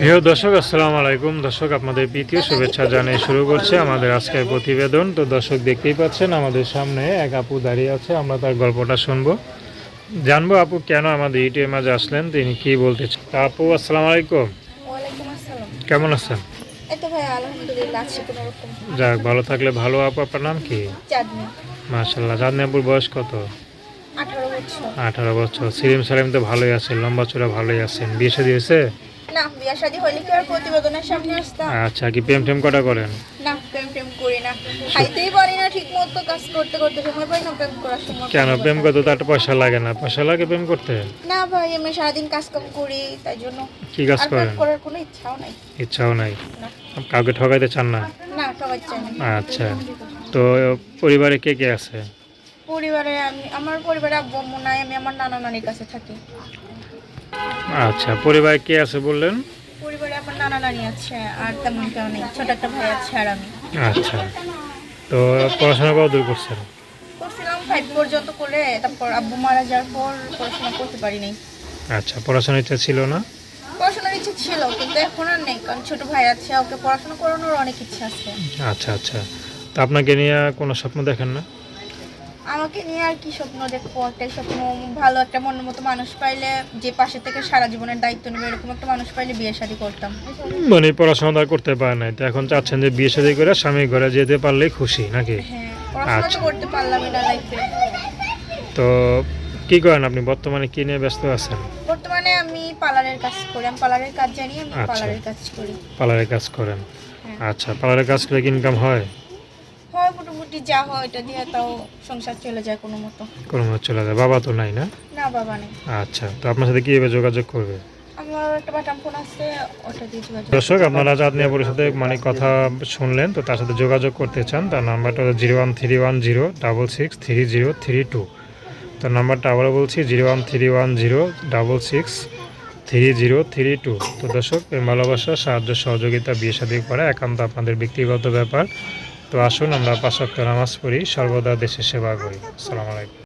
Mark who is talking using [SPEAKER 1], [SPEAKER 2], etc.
[SPEAKER 1] প্রিয় দর্শক আসসালামু আলাইকুম। দর্শক আপনাদের প্রীতীয় শুভেচ্ছা জানিয়ে শুরু করছে আমাদের আজকের প্রতিবেদন। তো দর্শক দেখতেই পাচ্ছেন আমাদের সামনে এক আপু দাঁড়িয়ে আছে। আমরা তার গল্পটা শুনব। জানব আপু কেন আমাদের ইউটিউবের মাঝে আসলেন তিনি কি বলতে চান? আপু আসসালামু আলাইকুম। কেমন আছেন? যাক ভালো থাকলে ভালো। আপু আপনার নাম কি?
[SPEAKER 2] চাঁদনি।
[SPEAKER 1] মার্শাল্লাহ চাঁদনি আপুর বয়স কত?
[SPEAKER 2] আঠারো বছর।
[SPEAKER 1] আঠারো বছর। সিলিম সালিম তো ভালোই আছেন লম্বা চূড়া ভালোই আছেন। বিয়ে শাদী হয়েছে?
[SPEAKER 2] না বিয়া শাদী হলে কি আর প্রতিবেদনের সামনে আসতাম?
[SPEAKER 1] আচ্ছা কি প্রেম টেম কটা করেন?
[SPEAKER 2] না প্রেম টেম করি না। খাইতেই পারি না ঠিক মতো কাজ করতে করতে সময় পাই না প্রেম করার সময়
[SPEAKER 1] কেন প্রেম করতে তো পয়সা লাগে না পয়সা লাগে প্রেম করতে?
[SPEAKER 2] না ভাই আমি সারাদিন কাজ কাম করি তাই জন্য।
[SPEAKER 1] কি কাজ করেন?
[SPEAKER 2] করার কোনো ইচ্ছাও নাই।
[SPEAKER 1] ইচ্ছাও নাই? কাউকে ঠকাইতে চান না?
[SPEAKER 2] না সবাই চাই না।
[SPEAKER 1] আচ্ছা তো পরিবারে কে কে আছে?
[SPEAKER 2] পরিবারে আমি আমার পরিবারে আব্বু আম্মু নাই আমি আমার নানা নানির কাছে থাকি।
[SPEAKER 1] আচ্ছা পরিবারে কে আছে বললেন?
[SPEAKER 2] পরিবারে আমার নানা নানি আছে আর তেমন কেউ নেই। ছোট একটা ভাই আছে আর আমি।
[SPEAKER 1] আচ্ছা তো পড়াশোনা কত দূর করছেন?
[SPEAKER 2] করছিলাম ফাইভ পর্যন্ত করে তারপর আব্বু মারা যাওয়ার পর পড়াশোনা করতে পারি নাই।
[SPEAKER 1] আচ্ছা পড়াশোনার ইচ্ছা ছিল না?
[SPEAKER 2] পড়াশোনার ইচ্ছা ছিল কিন্তু এখন আর নেই কারণ ছোট ভাই আছে ওকে পড়াশোনা করানোর অনেক ইচ্ছা আছে।
[SPEAKER 1] আচ্ছা আচ্ছা। তো আপনাকে নিয়ে কোনো স্বপ্ন দেখেন না?
[SPEAKER 2] আমাকে নিয়ে আর কি স্বপ্ন দেখব একটাই স্বপ্ন ভালো একটা মনের মতো মানুষ পাইলে যে পাশে থেকে সারা জীবনের দায়িত্ব নেবে এরকম একটা মানুষ পাইলে বিয়ে শাদী করতাম।
[SPEAKER 1] মানে পড়াশোনা করতে পারে নাই তো এখন চাচ্ছেন যে বিয়ে শাদী করে স্বামী ঘরে যেতে পারলেই খুশি নাকি?
[SPEAKER 2] হ্যাঁ পড়াশোনা
[SPEAKER 1] আচ্ছা।
[SPEAKER 2] তো করতে পারলামই না লাইফে
[SPEAKER 1] তো কি করেন আপনি? বর্তমানে কি নিয়ে ব্যস্ত আছেন?
[SPEAKER 2] বর্তমানে আমি পার্লারের কাজ করি আমি পার্লারের কাজ জানি আমি
[SPEAKER 1] আচ্ছা।
[SPEAKER 2] পার্লারের কাজ করি।
[SPEAKER 1] পার্লারের কাজ করেন।
[SPEAKER 2] হ্যাঁ।
[SPEAKER 1] আচ্ছা পার্লারের কাজ করে ইনকাম হয়?
[SPEAKER 2] মোটামুটি যা হয় এটা দিয়ে তাও সংসার চলে যায় কোনো মতো।
[SPEAKER 1] কোনো মতে চলে যায়। বাবা তো নাই না?
[SPEAKER 2] না বাবা নেই।
[SPEAKER 1] আচ্ছা তো আপনার সাথে কীভাবে যোগাযোগ করবে?
[SPEAKER 2] আমার একটা বাটাম ফোন আছে ওটা দিয়ে যোগাযোগ
[SPEAKER 1] দর্শক আপনারা আপুর সাথে মানে কথা শুনলেন তো তার সাথে যোগাযোগ করতে চান তার নাম্বারটা হলো zero one three one zero double six three zero three two. তো নাম্বারটা আবারও বলছি zero one three one zero double six three zero three two. তো দর্শক ভালোবাসা সাহায্য সহযোগিতা বিয়ে শাদী করা একান্ত আপনাদের ব্যক্তিগত ব্যাপার। তো আসুন আমরা পাঁচ নামাজ পড়ি সর্বদা দেশের সেবা করি। আসসালামু আলাইকুম।